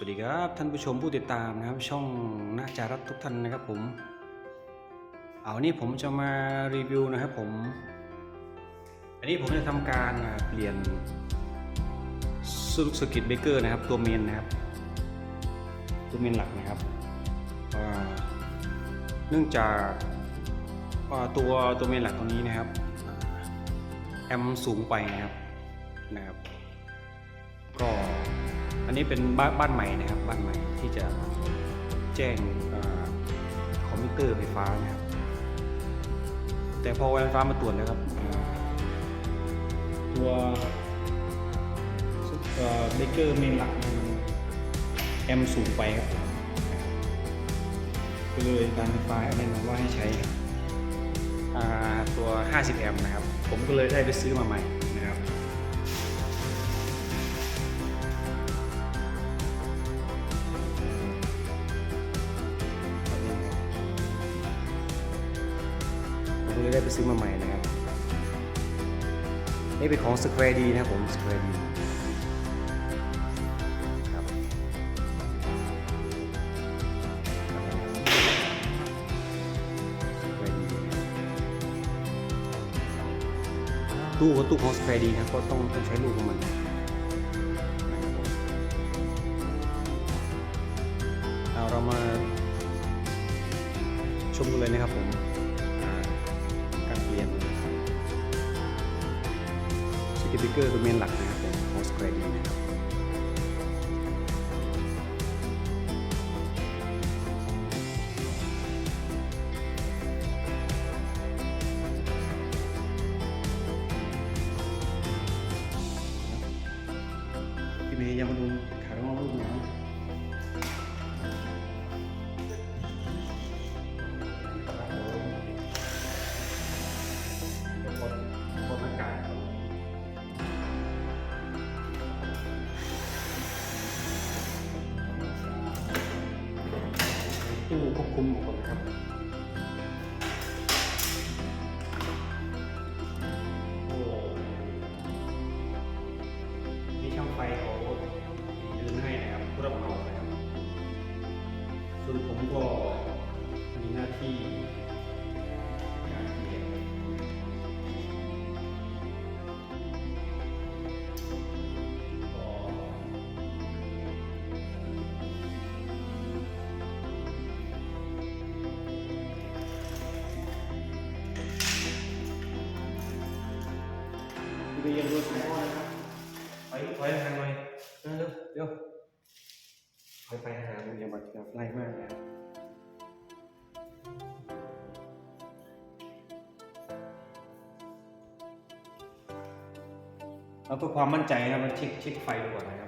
วัสดีครับท่านผู้ชมผู้ติดตามนะครับช่องนาจารัตทุกท่านนะครับผม เอานี่ผมจะมารีวิวนะครับผม อันนี้ผมจะทำการเปลี่ยนสกิตเบเกอร์นะครับตัวเมนนะครับ ตัวเมนหลักนะครับเนื่องจากอ่าตัวตัวเมนหลักตัวนี้นะครับแอมสูงไปนะครับนะครับก็ อันนี้เป็นบ้านบ้านใหม่นะครับบ้านใหม่ที่จะแจ้งอคอมพิวเตอร์ไฟฟ้านะครับแต่พอไฟฟ้ามาตรวจแล้วครับตัวเบเกอร์เมนหลักมันแอมป์สูงไปครับก็เลยการไฟฟ้าแนะนำว่าให้ใช้ตัว 50 แอมป์นะครับ ผมก็เลยได้ไปซื้อมาใหม่ ไปซื้อมาใหม่นะครับ นี่เป็นของ Square D นะครับผม Square D ครับตู้ก็ตู้ของ Square D นะก็ต้องต้องใช้ลูกของมันเอาเรามาชมกันเลยนะครับผม อร์ตัวเมนหลักนะครับผมของสแควร์ดีนะ ตู้ควบคุ ไปยังรถไฟฟ้านะครับไปไปทางหน่อยเร็วเร็วไปไปหาโรงพยาบาลครับไล่มากนะครับเอาเพื่อความมั่นใจนะมันเช็คเช็คไฟดูก่อนนะครับ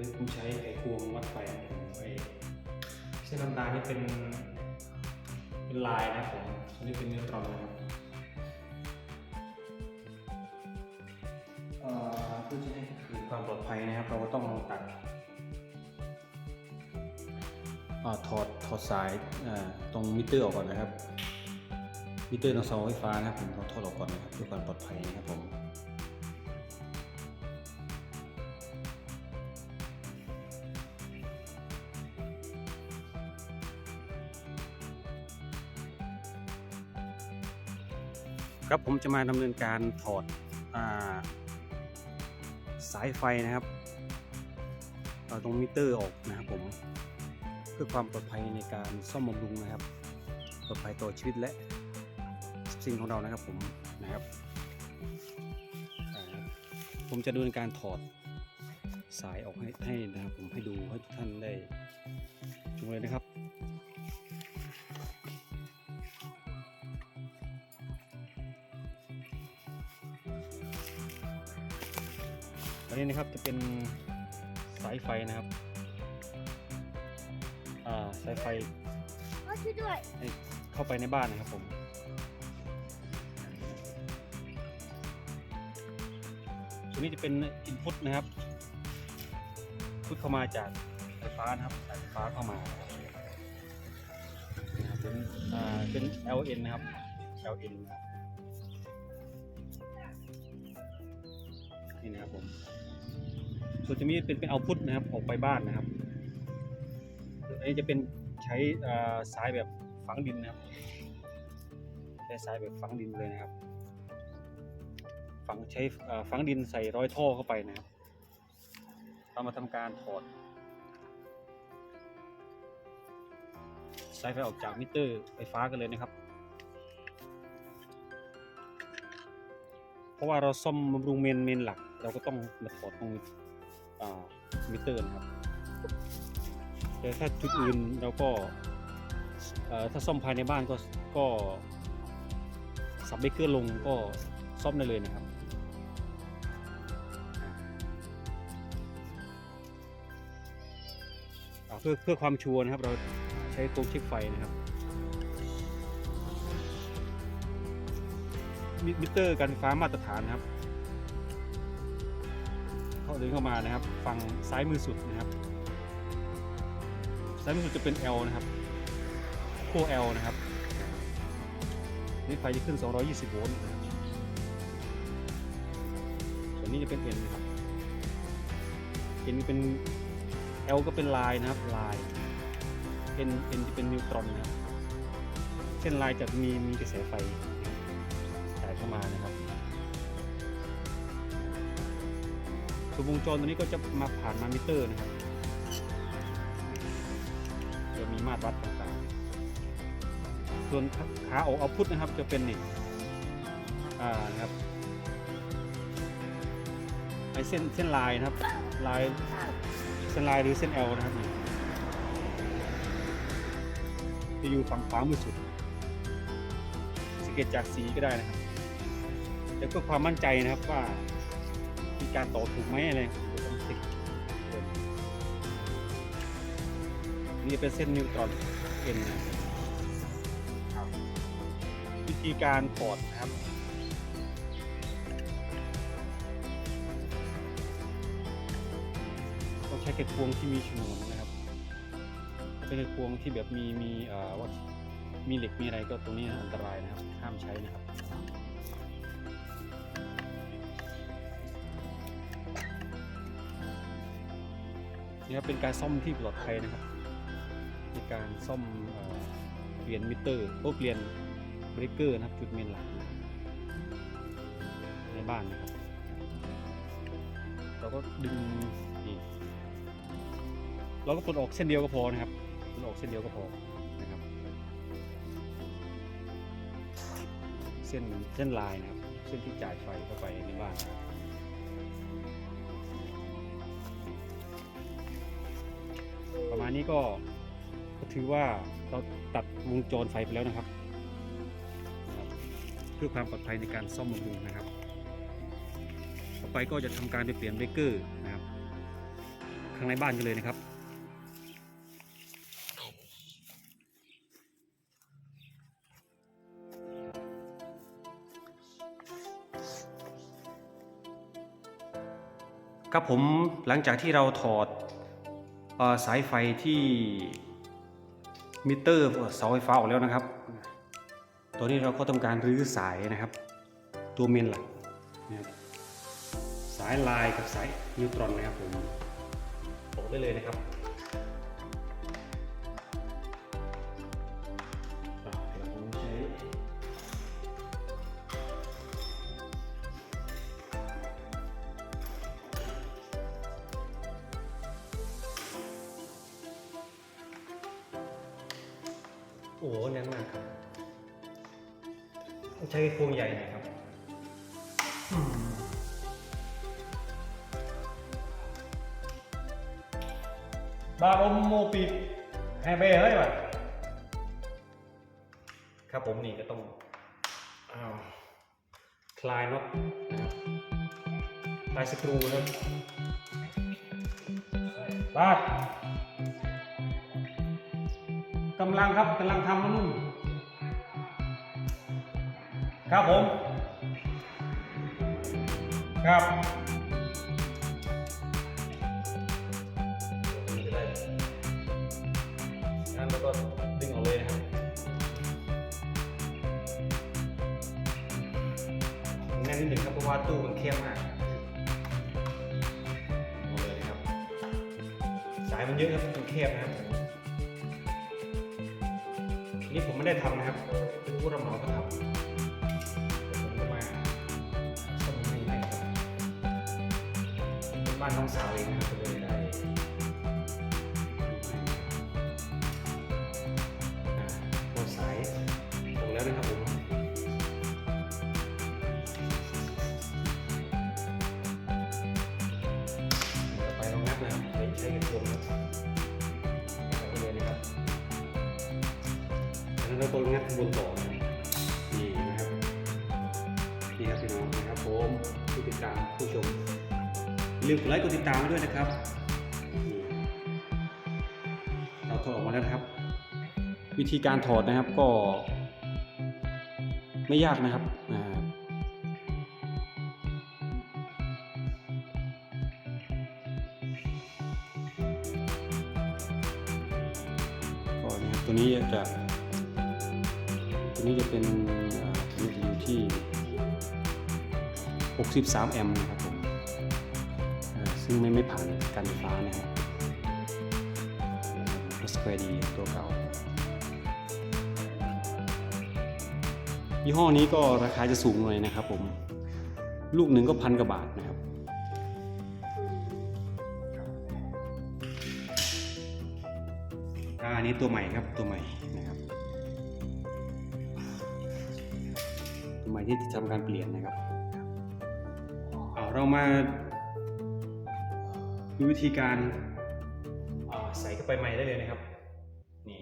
เฮ้ยผมใช้ไขควงวัดไฟนะผมไอ้เส้นน้ำตาลนี่เป็นเป็นลายนะผมอันนี้เป็นนิวตรอนนะครับเอ่อเพื่อจะให้คือความปลอดภัยนะครับ เราก็ต้องตัดอ่าถอดถอดสายอ่าตรงมิเตอร์ออกก่อนนะครับมิเตอร์ตรงเสาไฟฟ้านะครับผมต้องถอดออกก่อนนะครับเพื่อความปลอดภัยนะครับผม ครับผมจะมาดำเนินการถอดอาสายไฟนะครับเอ่อตรงมิเตอร์ออกนะครับผม เพื่อความปลอดภัยในการซ่อมบำรุงนะครับ ปลอดภัยต่อชีวิตและสินของเรานะครับผมนะครับ ผมจะดำเนินการถอดสายออกให้ให้นะครับผมให้ดูให้ทุกท่านได้ชมเลยนะครับ นนี้นะครับจะเป็นสายไฟนะครับ อ่าสายไฟก็ช่วยด้วยให้เข้าไปในบ้านนะครับผมตัวนี้จะเป็นอินพุตนะครับพุตเข้ามาจากไฟฟ้านะครับสายไฟฟ้าเข้ามานะครับเป็นอ่าเป็น LN นะครับ LN นะครับ ส่วนจะมีเป็นเป็นเอาพุทนะครับออกไปบ้านนะครับอันนี้จะเป็นใช้สายแบบฝังดินนะครับใช้สายแบบฝังดินเลยนะครับฝังใช้ฝังดินใส่ร้อยท่อเข้าไปนะครับเรามาทำการถอดสายไฟออกจากมิเตอร์ไฟฟ้ากันเลยนะครับเพราะว่าเราซ่อมบำรุงเมนเมนหลัก เราก็ต้องมาถอดตรง มิเตอร์นะครับ แต่ถ้าจุดอื่นเราก็ถ้าซ่อมภายในบ้านก็ก็สับเบรกเกอร์ลงก็ซ่อมได้เลยนะครับเพื่อเพื่อความชัวร์นะครับ เราใช้ตัวเช็คไฟนะครับมิมิเตอร์การไฟฟ้ามาตรฐานนะครับ เดินเข้ามานะครับ ฝั่งซ้ายมือสุดนะครับ ซ้ายมือสุดจะเป็น L นะครับขั้ว L นะครับ นี่ไฟจะขึ้น 220 โวลต์นะครับส่วนนี้จะเป็น N นะครับ N เป็น L ก็เป็นลายนะครับลาย N N จะเป็นนิวตรอนนะครับ เส้นลายจะมีมีกระแสไฟนะครับสายเข้ามานะครับ วนวงจรตัวนี้ก็จะมาผ่านมามิเตอร์นะครับจะมีมาตรวัดต่างๆ ส่วนขาออกเอาพุทนะครับจะเป็นนี่อ่านะครับไอเส้นเส้นลายนะครับลายเส้นลายหรือเส้น L นะครับนี่จะอยู่ฝั่งขวามือสุดสังเกตจากสีก็ได้นะครับ แล้วเพื่อความมั่นใจนะครับว่า มีการต่อถูกไหมอะไรเดี๋ยนี่เป็นเส้นนิวตรอนเอ็นนะครับวิธีการถอดนะครับต้องใช้กระพวงที่มีฉนวนนะครับเป็นกระพวงที่แบบมีมีเอ่อว่ามีเหล็กมีอะไรก็ตรงนี้อันตรายนะครับห้ามใช้นะครับ นี่ครับเป็นการซ่อมที่ปลอดภัยนะครับในการซ่อมเปลี่ยนมิเตอร์โอ้เปลี่ยนเบรกเกอร์นะครับจุดเมนหลักนะครับในบ้านนะครับ เราก็ดึงนี่เราก็ปลดออกเส้นเดียวก็พอนะครับปลดออกเส้นเดียวก็พอนะครับ เส้นเส้นลายนะครับ เส้นที่จ่ายไฟเข้าไปในบ้าน นะครับประมานี้ก็ถือว่าเราตัดวงจรไฟไปแล้วนะครับ เพื่อความปลอดภัยในการซ่อมบำรุงนะครับ ต่อไปก็จะทำการไปเปลี่ยนเบรกเกอร์นะครับข้างในบ้านกันเลยนะครับครับผมหลังจากที่เราถอด สายไฟที่มิเตอร์เสาไฟฟ้าออกแล้วนะครับ ตัวนี้เราก็ทำการรื้อสายนะครับ ตัวเมนหลักนะครับสายลายกับสายนิวตรอนนะครับผมบอกได้เลยนะครับ โอ้โหแน่นมากครับต้องใช้โครงใหญ่หน่อยครับอืมบาอมโมปีแฮเบ้เฮ้ยว่ะครับผมนี่ก็ต้องอ้าวคลายน็อตนะครับคลายสกรูนะครับบาด กำลังครับกำลังทำนะนุ่นครับผม ครับนี่จะได้งั้นแล้วก็ดึงออกเลยนะครับแน่นนิดหนึ่งครับเพราะว่าตู้มันเข้มมากออกเลยนะครับ สายมันเยอะครับมันเข้มนะครับ ไม่ได้ทำนะครับ เป็นผู้รับเหมาก็ทำผมก็มาส่งให้ให้ครับเป็นบ้านน้องสาวเองนะครับ แล้วเราต้องงัดข้งบนต่อนี่นะครับนี่ครับพี่น้องนะครับผมผู้ติดตามผู้ชมลืมกดไลค์กดติดตามด้วยนะครับ เราถอดออกมาแล้วนะครับ วิธีการถอดนะครับก็ ไม่ยากนะครับ 63 แอมป์นะครับผมซึ่งไม่ไม่ผ่านการไฟฟ้านะครับสเปรดีตัวเก่า ยี่ห้อนี้ก็ราคาจะสูงหน่อยนะครับผม ลูกหนึ่งก็พันกว่าบาทนะครับอ่าอันนี้ตัวใหม่ครับตัวใหม่นะครับ ตัวใหม่ที่ทำการเปลี่ยนนะครับ เอาเรามาดูวิธีการาใส่เข้าไปใหม่ได้เลยนะครับ นี่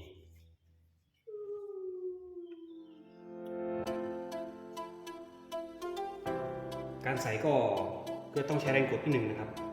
การใส่ก็ก็ต้องใช้แรงกดที่หนึ่งนะครับ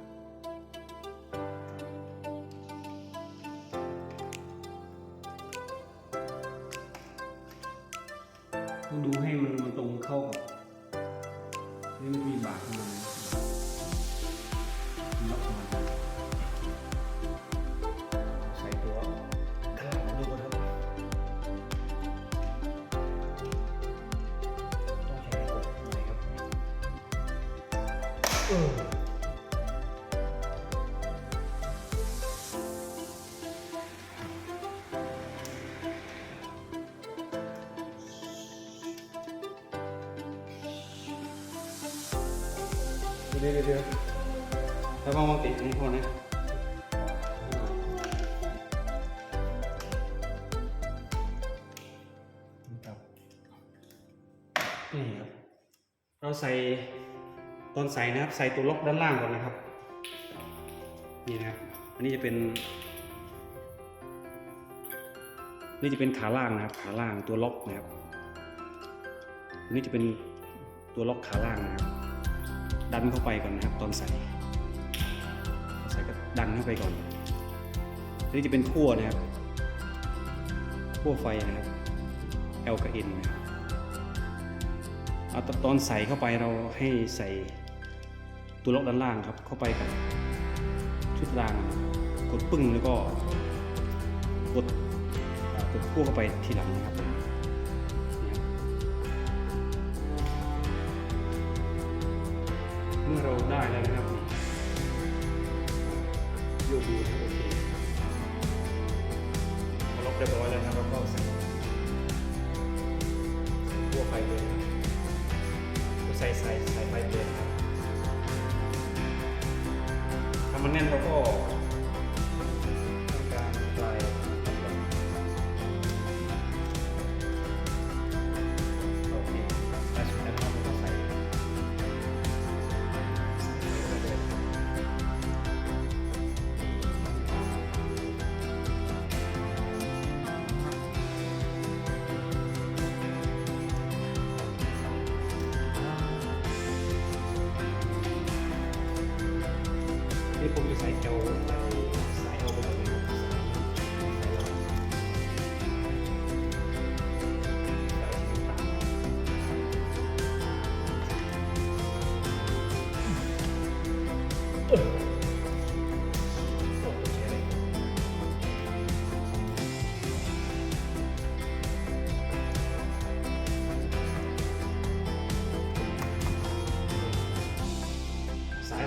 ดี๋ยวเดี๋ยวเดี๋ยวถ้ามองมองติดนี่พอนะครับนี่ครับ เราใส่ตอนใส่นะครับ ใส่ตัวล็อกด้านล่างก่อนนะครับ นี่นะครับ อันนี้จะเป็น นี่จะเป็นขาล่างนะครับ ขาล่างตัวล็อกนะครับอันนี้จะเป็นตัวล็อกขาล่างนะครับ ดันเข้าไปก่อนนะครับ ตอนใส่ใส่ก็ดันเข้าไปก่อนนนี้จะเป็นขั้วนะครับขั้วไฟนะครับ L กับ N นะครับเอาตอนใส่เข้าไปเราให้ใส่ตัวล็อกด้านล่างครับเข้าไปกับชุดรางกดปึ้งแล้วก็กดกดคู่เข้าไปทีหลังนะครับ ได้แล้วนะครับโยกดูนะครับ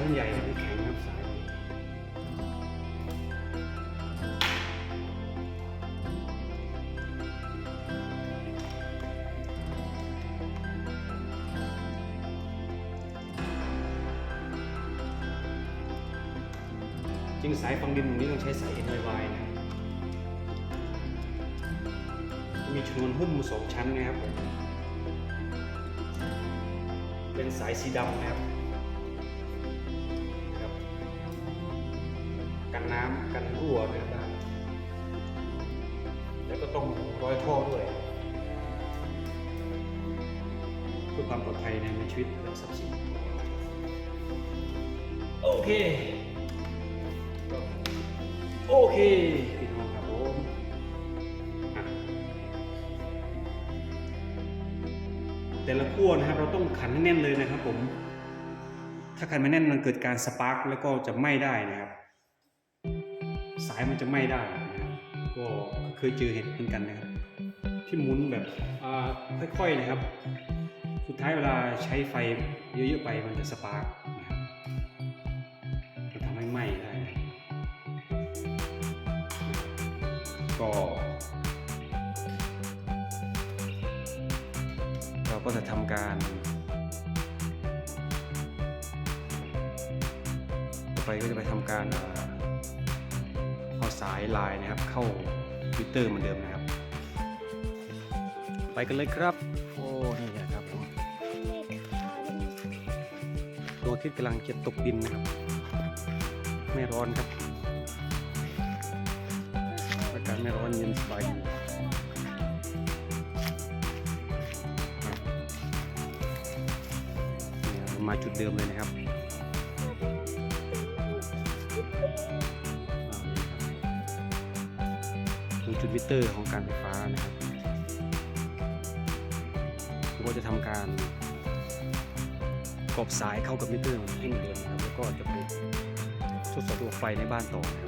นใหญ่ครับมันแข็งครับสายจริงสายฟังดินตรงนี้ต้องใช้สาย NYY นะ มีชนวนหุ้มสองชั้นนะครับ เป็นสายสีดำนะครับ ต้องร้อยท่อด้วยเพื่อความปลอดภัยในชีวิตและทรัพย์สินโอเคโอเคพี่น้องครับผมอะแต่ละขั้วนะครับเราต้องขันให้แน่นเลยนะครับผม ถ้าขันไม่แน่นมันเกิดการสปาร์กแล้วก็จะไหม้ได้นะครับ สายมันจะไหม้ได้นะครับ ก็เคยเจอเห็นเหมือนกันนะครับ ที่หมุนแบบค่อยๆนะครับ สุดท้ายเวลาใช้ไฟเยอะๆไปมันจะสปาร์กนะครับมันทำให้ไหม้ได้นะก็เราก็จะทำการ ต่อไปก็จะไปทำการ สายลายนะครับ เข้ามิเตอร์เหมือนเดิมนะครับ ไปกันเลยครับ โอ้นี่นะครับดวงอาทิตย์กำลังจะตกดินนะครับ ไม่ร้อนครับอากาศไม่ร้อนเย็นสบายมาจุดเดิมเลยนะครับ รงจุดมิเตอร์ของการไฟฟ้านะครับเราก็จะทำการกรอบสายเข้ากับมิเตอร์ให้เหมือนเดิมนะครับแล้วก็จะไปทดสอบระบบไฟในบ้านต่อนะครับ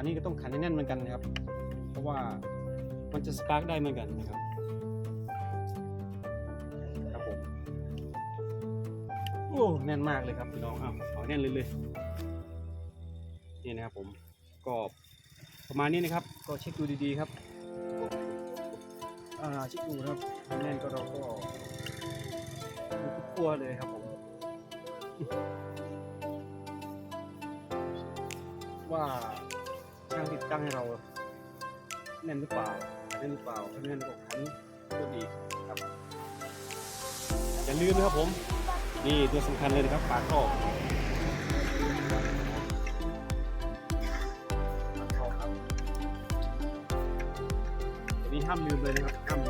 อันนี้ก็ต้องขันให้แน่นเหมือนกันนะครับ เพราะว่ามันจะสปาร์กได้เหมือนกันนะครับครับผมโอ้แน่นมากเลยครับพี่น้องอ้าวเอาแน่นเลยเลยนี่นะครับผมก็ประมาณนี้นะครับ ก็เช็คดูดีๆครับอ่าเช็คดูนะครับแน่นก็เราก็ดูทุกตัวเลยครับผมว่า ช่างติดตั้งให้เราแน่นหรือเปล่าแน่นหรือเปล่าถ้าแน่นก็ขันก็ดีครับอย่าลืมนะครับผม นี่ตัวสำคัญเลยนะครับฝาท่อฝาท่อครับอันนี้ห้ามลืมเลยนะครับห้ามลืม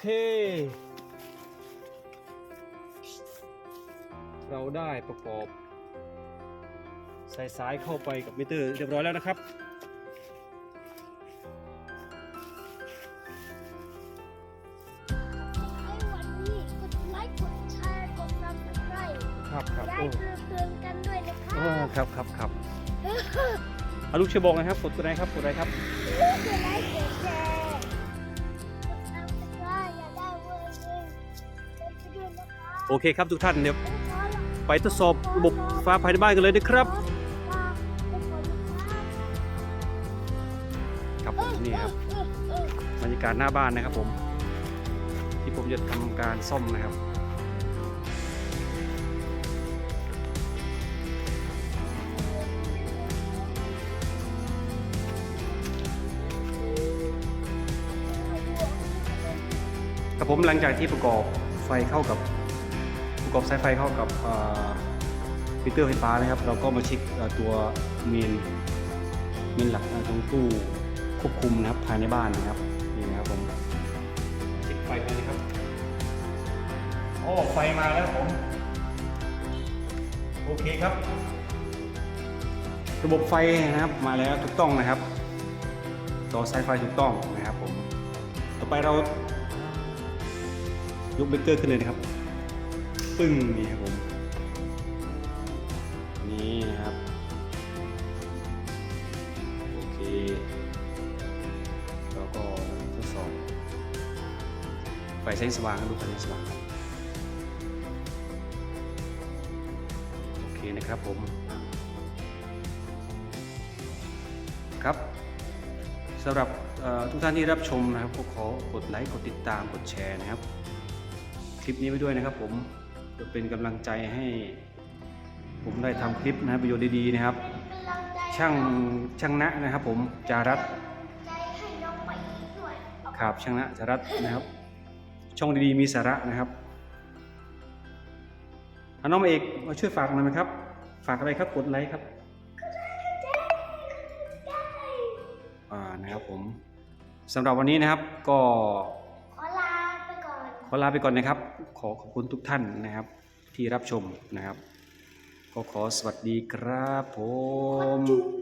เค เราได้ประกอบ สายสายเข้าไปกับมิเตอร์เรียบร้อยแล้วนะครับ ให้วันนี้กดไลค์กดแชร์กดซับสไครต์ครับครับได้โอ้เตือนๆกันด้วยนะครัโอ้บครับครับครับอาลูกช่วยบอกนะครับกดตัวไหนครับกดอะไรครับ กดไลค์กด โอเคครับทุกท่านเดี๋ยวไปทดสอบระบบฟ้าภายในบ้านกันเลยนะครับครับผมนี่ครับบรรยากาศหน้าบ้านนะครับผม ที่ผมจะทำการซ่อมนะครับครับผมหลังจากที่ประกอบไฟเข้ากับ ประกอบสายไฟเข้ากับมิเตอร์ไฟฟ้านะครับ เราก็มาเช็คตัวเมนเมนหลักตรงตู้ควบคุมนะครับภายในบ้านนะครับนี่นะครับผมเช็คไฟกันนะครับโอ้ไฟมาแล้วครับผมโอเคครับ ระบบไฟนะครับมาแล้วถูกต้องนะครับต่อสายไฟถูกต้องนะครับผมต่อไปเรายกเบรกเกอร์ขึ้นเลยนะครับ ปึ้งนี่ครับผม นี่นะครับ โอเคแล้วก็ทดสอบไฟแสงสว่างครับดูไฟแสงสว่างโอเคนะครับผม ครับสำหรับทุกท่านที่รับชมนะครับก็ขอกดไลค์กดติดตามกดแชร์นะครับ คลิปนี้ไว้ด้วยนะครับผม จะเป็นกำลังใจให้ ผมได้ทำคลิปนะครับประโยชน์ดีๆนะครับ ช่างช่างนะนะครับ ผมจารัตครับช่างนะจารัตนะครับ ช่องดีๆมีสาระนะครับอะน้องเอกมาช่วยฝากหน่อยไหมครับ ฝากอะไรครับกดไลค์ครับอ่านะครับผมสำหรับวันนี้นะครับก็ ขอลาไปก่อนนะครับ ขอขอบคุณทุกท่านนะครับ ที่รับชมนะครับ ก็ขอสวัสดีครับผม